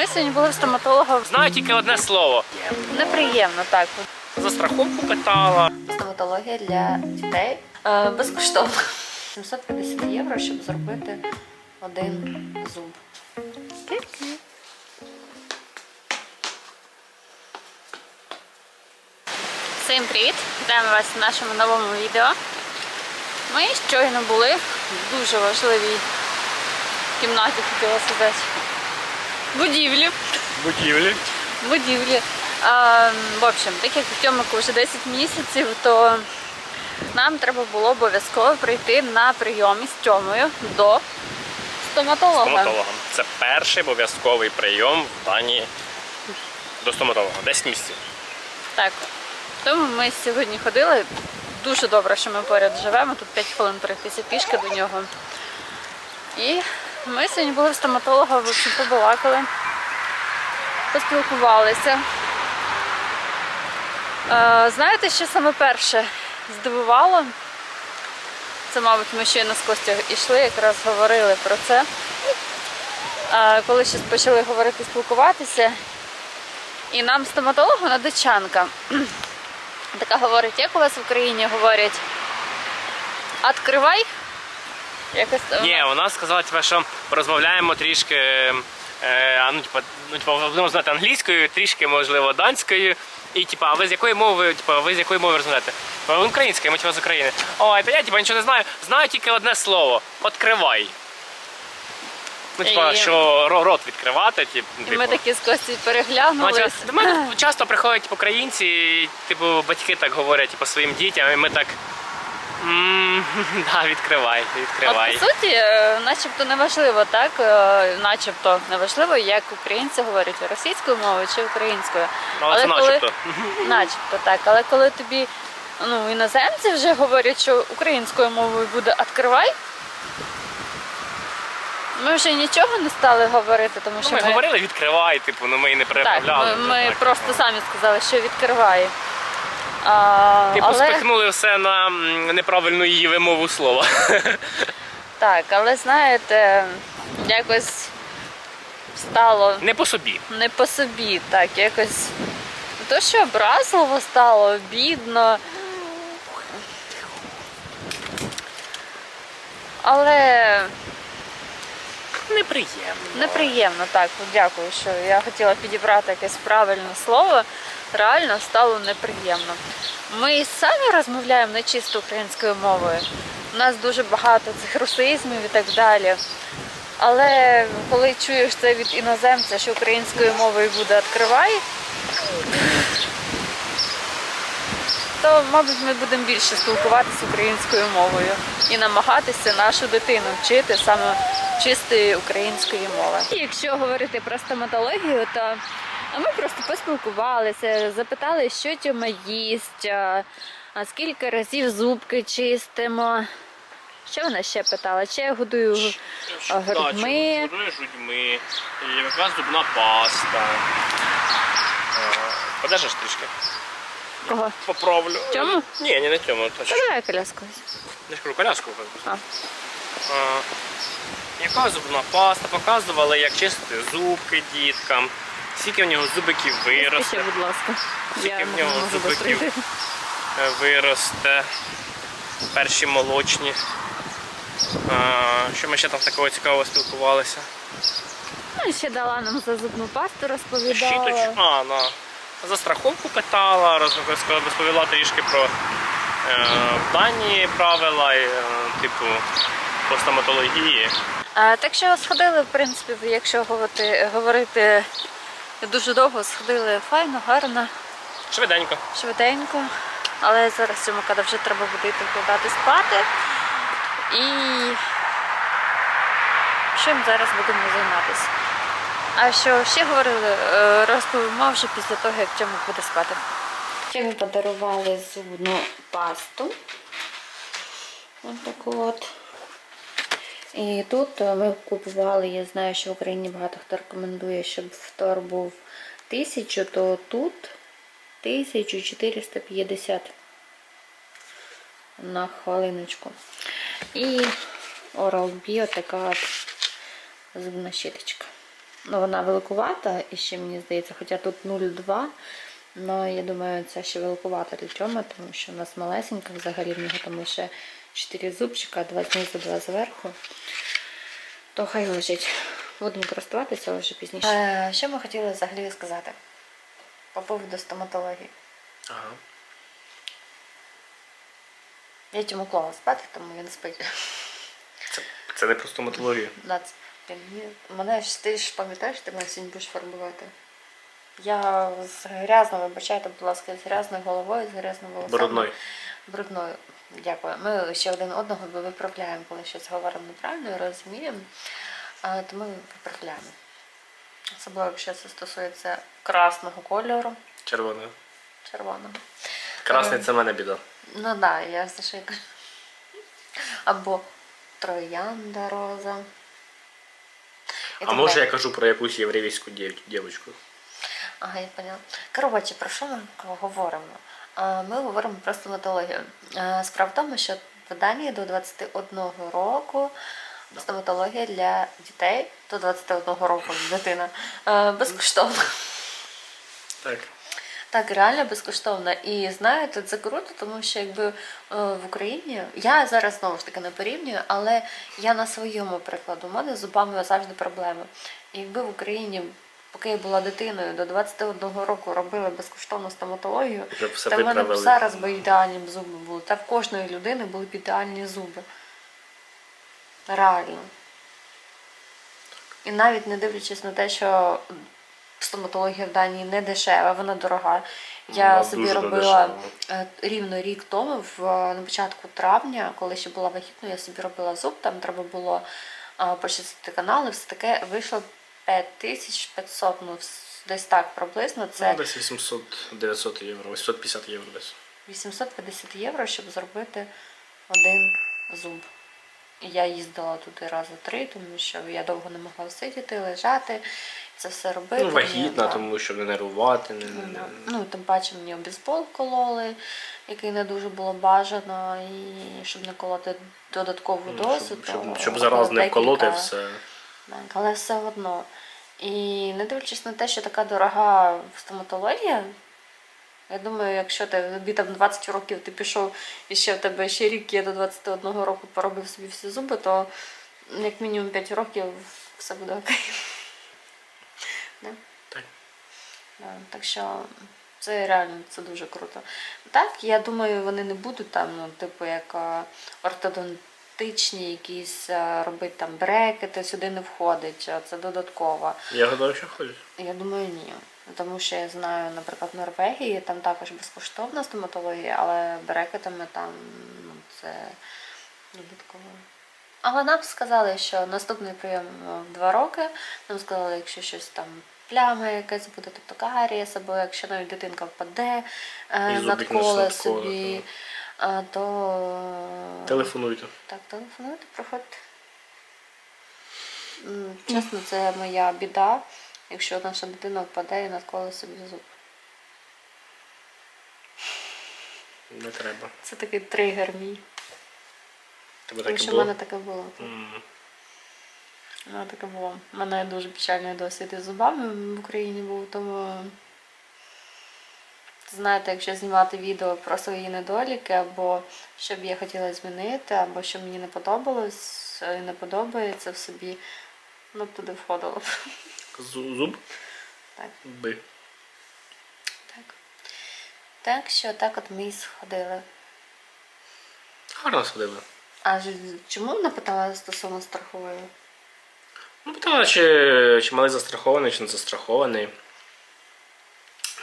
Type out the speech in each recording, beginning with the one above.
Ми сьогодні були в стоматолога. Знаю тільки одне слово. Неприємно, так. За страховку питала. Стоматологія для дітей е, безкоштовно. 750 євро, щоб зробити один зуб. Всім привіт! Вітаємо вас в нашому новому відео. Ми щойно були в дуже важливій кімнаті, хотіла сказати. Будівлі. Будівлі. будівлі. А, в общем, так як у Тьомику вже 10 місяців, то нам треба було обов'язково прийти на прийом із Тьомою до стоматолога. Стоматологом. Це перший обов'язковий прийом в Данії до стоматолога. 10 місяців. Так. Тому ми сьогодні ходили. Дуже добре, що ми поряд живемо. Тут 5 хвилин пройтися пішки до нього. І ми сьогодні були в стоматолога, в общем, побалакали, поспілкувалися. Е, знаєте, що саме перше здивувало? Це, мабуть, ми щойно з Костю йшли, якраз говорили про це. Е, коли ще почали говорити, спілкуватися, і нам стоматолог, вона дочанка. Така говорить, як у вас в Україні говорять, відкривай. Якось Ні, вона сказала, типу, що порозмовляємо трішки. Е, ну, типу, ну, типу, будемо знати англійською, трішки, можливо, данською. І типу, а ви з якої мови, типу, ви з якої мови розмовляєте? «Типу, Українською, ми типу, з України. Ой, та я типу, нічого не знаю. Знаю тільки одне слово. Откривай. Ну, типу, І- що ро- рот відкривати, типу. І ми такі з Костю Ну, переглянулись. типу, До мене часто приходять типу, українці, і, типу, батьки так говорять типу, своїм дітям, і ми так. «М, Да, відкривай, От відкривай. по суті, е, начебто неважливо, так? Е, Начебто неважливо, як українці говорять російською мовою чи українською. Ну, Але це коли- начебто. Начебто так. Але коли тобі ну, іноземці вже говорять, що українською мовою буде відкривай. Ми вже нічого не стали говорити, тому Ну, що ми ми, говорили, відкривай, типу, ну ми і не так, ми, ми так. просто самі сказали, що відкриває. А, Типу, але, спихнули все на неправильну її вимову слова. так, але знаєте, якось стало Не по собі. не по собі, так, якось не то, що образливо стало, обідно. Але Неприємно. неприємно, так, дякую, що я хотіла підібрати якесь правильне слово. Реально стало неприємно. Ми самі розмовляємо не чисто українською мовою. У нас дуже багато цих русизмів і так далі. Але коли чуєш це від іноземця, що українською мовою буде відкривай, то, мабуть, ми будемо більше спілкуватися українською мовою і намагатися нашу дитину вчити саме чистої української мови. Якщо говорити про стоматологію, то ми просто поспілкувалися, запитали, що Тьома їсть, а а скільки разів зубки чистимо. Що вона ще питала? Чи я годую а, грудьми? Грудьми, яка зубна паста. Подержиш трішки? Кого? Поправлю. Цьому? Ні, не цьому. Та давай коляску. Не ж кажу, коляску. А. А, яка зубна паста? Показували, як чистити зубки діткам, скільки в нього зубиків виросте, будь ласка. Скільки в нього зубиків? е, виросте. Перші молочні. А, що ми ще там такого цікавого спілкувалися? Ну, ще дала нам за зубну пасту, розповідала. Щіточку. А, на. За страховку питала, розповіла трішки про е, в Данії правила, е, типу, по стоматології. А, так що сходили, в принципі, якщо говорити, говорити дуже довго, сходили файно, гарно, Швиденько. швиденько. Але зараз цьому када вже треба буде йти вкладати спати. І чим зараз будемо займатися? А що ще говорили, е, розповімо вже після того, як чому буде спати. Ще ми подарували зубну пасту. Ось таку от. І тут е, ми купували, я знаю, що в Україні багато хто рекомендує, щоб втор був 1000, то тут 1450 на хвилиночку. І Oral-B така от зубна щіточка. Ну, вона великувата, і ще мені здається, хоча тут 0,2. Ну, я думаю, це ще великувата для Тьоми, тому що у нас малесенька взагалі в нього там лише 4 зубчика, два знизу, два зверху. То хай лежить. Будемо користуватися вже пізніше. Е, що ми хотіли взагалі сказати по поводу стоматології? Ага. Я йому клала спати, тому він спить. Це, це не про стоматологію. Мене ж ти ж пам'ятаєш, ти мене сьогодні будеш фарбувати. Я з грязно, вибачайте, будь ласка, з грязною головою, з грязною волосами. Брудною. Брудною. Дякую. Ми ще один одного виправляємо, коли щось говоримо неправильно, розуміємо. А, то ми виправляємо. Особливо, якщо це стосується красного кольору, Червона. червоного. Красний це мене біда. Ну так, да, я за що кажу. Або троянда роза. І А так може я кажу про якусь єврейську дівчинку? Ага, я поняла. Коротше, про що ми говоримо? Ми говоримо про стоматологію. Справа в тому, що в Данії до 21 року стоматологія для дітей до 21 року дитина безкоштовна. Так. Так, реально безкоштовно. І знаєте, це круто, тому що якби е, в Україні я зараз знову ж таки не порівнюю, але я на своєму прикладу. У мене з зубами завжди проблеми. І якби в Україні, поки я була дитиною, до 21 року робили безкоштовну стоматологію, та в мене б зараз би ідеальні б зуби були. Та в кожної людини були б ідеальні зуби. Реально. І навіть не дивлячись на те, що стоматологія в Данії не дешева, вона дорога. Я Вона собі робила недешева. е, рівно рік тому, в, на початку травня, коли ще була вагітною, я собі робила зуб, там треба було е, почистити канали, все таке вийшло 5500, ну десь так приблизно. Це Ну, десь 800-900 євро, 850 євро десь. 850 євро, щоб зробити один зуб. Я їздила туди рази три, тому що я довго не могла сидіти, лежати, це все робити. Ну, вагітна, Да. тому що не нервувати, не, Ну, не. Ну, тим паче мені обізбол кололи, який не дуже було бажано, і щоб не колоти додаткову ну, дозу. щоб, щоб, щоб зараз не вколоти все. Так, але все одно. І не дивлячись на те, що така дорога стоматологія, я думаю, якщо ти тобі там 20 років ти пішов і ще в тебе ще рік є до 21 року поробив собі всі зуби, то як мінімум 5 років все буде окей. Да? Так. Так що це реально це дуже круто. Так, я думаю, вони не будуть там, ну, типу, як е, ортодонтичні якісь е, робити там брекети, сюди не входить, а це додатково. Я гадаю, що ходять. Я думаю, ні. Тому що я знаю, наприклад, в Норвегії там також безкоштовна стоматологія, але брекетами там ну, це додатково. Але нам сказали, що наступний прийом е, в два роки. Нам сказали, якщо щось там пляма якась буде, тобто карієс, або якщо навіть дитинка впаде І е, над коле собі, е, то Телефонуйте. так, телефонуйте, приходьте. Чесно, це моя біда, якщо наша дитина впаде і надколи собі зуб. Не треба. Це такий тригер мій. Тебе Тому що в мене таке було. М. У мене таке було. У мене дуже печальний досвід із зубами в Україні був, тому знаєте, якщо знімати відео про свої недоліки, або що б я хотіла змінити, або що мені не подобалось і не подобається в собі, ну б туди входило. б. Зу- Зуб? Так. Би. Так. Так що так от ми і сходили. Гарно сходили. А чому не питала стосовно страхової? Ну, питала, чи, чи малий застрахований, чи не застрахований.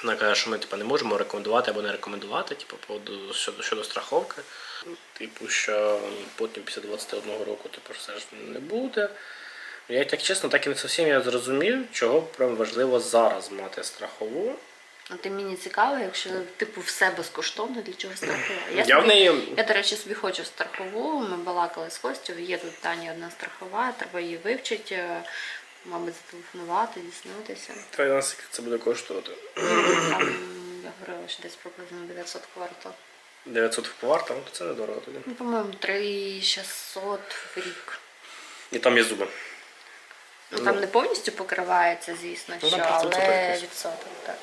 Вона каже, що ми типу, не можемо рекомендувати або не рекомендувати, типу, по поводу- щодо, щодо страховки. Типу, що потім після 21 року типу, все ж не буде. Я так чесно, так і не зовсім я зрозумів, чого прям важливо зараз мати страхову. Ну, ти мені цікаво, якщо типу все безкоштовно, для чого страхова? Я, собі- неї. Я, до речі, собі хочу страхову. Ми балакали з Костю, є тут Таня одна страхова, треба її вивчити, мабуть, зателефонувати, дізнатися. Та нас скільки це буде коштувати. Там я говорила, що десь приблизно 900 квартал. 900 в квартал, то це недорого тоді. Ну, по-моєму, 3600 в рік. І там є зуби. Ну там не повністю покривається, звісно, Ну, що, там але якийсь. відсоток, так.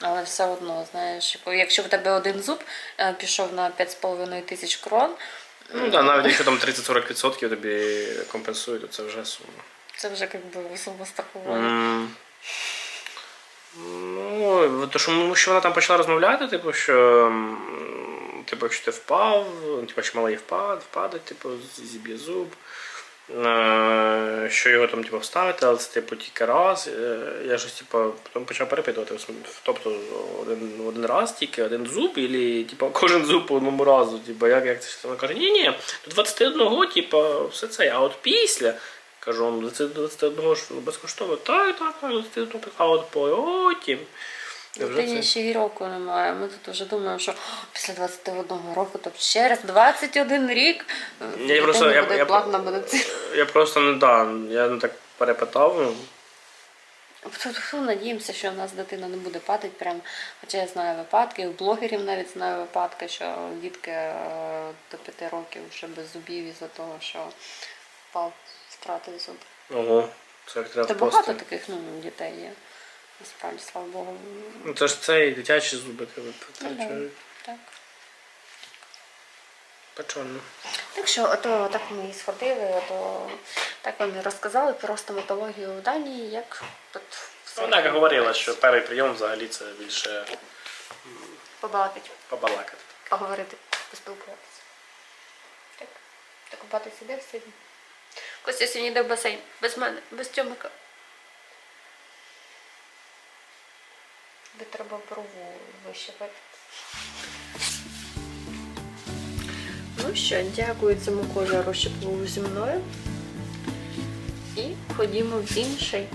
Але все одно, знаєш, якщо в тебе один зуб е, пішов на 5,5 тисяч крон, Ну да, навіть якщо там 30-40% тобі компенсують, то це вже сума. Це вже якби особо страхування. М, Ну, то, що, що вона там почала розмовляти, типу, що типу, якщо ти впав, типу, що малий впад, впаде, типу, зіб'є зуб. е, Що його там типу, вставити, але це типу тільки раз. Е, Я щось типу, потім почав перепитувати. Тобто один, один раз тільки один зуб, і типу, кожен зуб по одному разу. Типу, як, як це? Вона каже, ні, ні, до 21, типу, все це. А от після. Кажу, ну, до 21 ж ну, безкоштовно. Так, так, так, до 21, а от потім. Дитині ще й року немає. Ми тут вже думаємо, що після 21 року, тобто ще раз 21 рік Я просто- я- буде я- платна медицина. Я просто не да, я не так перепитав. ну, Фу, фу, надіємося, що у нас дитина не буде падати прям. Хоча я знаю випадки, у блогерів навіть знаю випадки, що дітки е, до 5 років вже без зубів із-за того, що впав, втратив зуб. Ого, це як треба Та багато впасти. таких ну, дітей є. Насправді, слава Богу. Ну це ж цей дитячі зуби тебе Ну, Так. Печально. Так що, ото так ми і сходили, ото так вам і розказали про стоматологію в Данії, як тут все. Ну, так говорила, що перший прийом взагалі це більше побалакати, побалакати. поговорити, поспілкуватися. Так. Так купатися іде сьогодні. Костя сьогодні йде в басейн. Без мене, без тьомика. Де треба брову вищепити. Ну що, дякую цьому кольору, що був зі мною. І ходімо в інший.